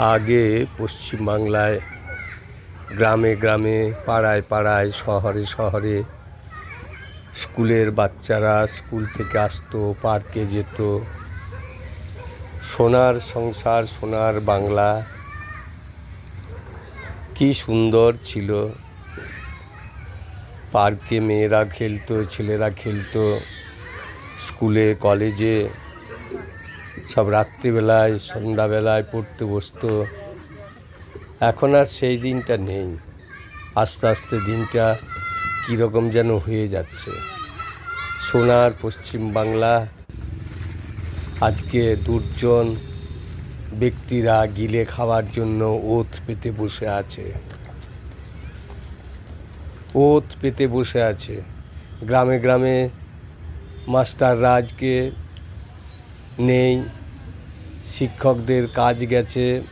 আগে পশ্চিমবাংলায় গ্রামে গ্রামে, পাড়ায় পাড়ায়, শহরে শহরে স্কুলের বাচ্চারা স্কুল থেকে আসতো, পার্কে যেত। সোনার সংসার, সোনার বাংলা। কি সুন্দর ছিল। পার্কে মেয়েরা খেলতো, ছেলেরা খেলতো। স্কুলে, কলেজে সব রাত্রিবেলায়, সন্ধ্যাবেলায় পড়তে বসতো। এখন আর সেই দিনটা নেই। আস্তে আস্তে দিনটা কীরকম যেন হয়ে যাচ্ছে। সোনার পশ্চিম বাংলা, আজকে দুর্জন ব্যক্তিরা গিলে খাওয়ার জন্য ওত পেতে বসে আছে। ওত পেতে বসে আছে। গ্রামে গ্রামে মাস্টাররা আজকে নেই, শিক্ষকদের কাজ গেছে।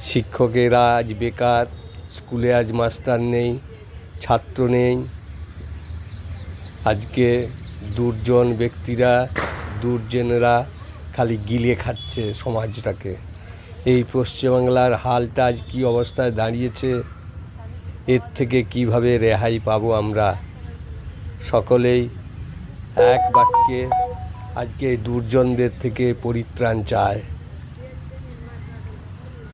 শিক্ষকেরা আজ বেকার, স্কুলে আজ মাস্টার নেই, ছাত্র নেই। আজকে দুর্জন ব্যক্তিরা, দুর্জনেরা খালি গিলে খাচ্ছে সমাজটাকে। এই পশ্চিমবাংলার হালটা আজ কী অবস্থায় দাঁড়িয়েছে, এর থেকে কীভাবে রেহাই পাবো আমরা? সকলেই এক বাক্যে আজকে দুর্জনদের থেকে পরিত্রাণ চায়।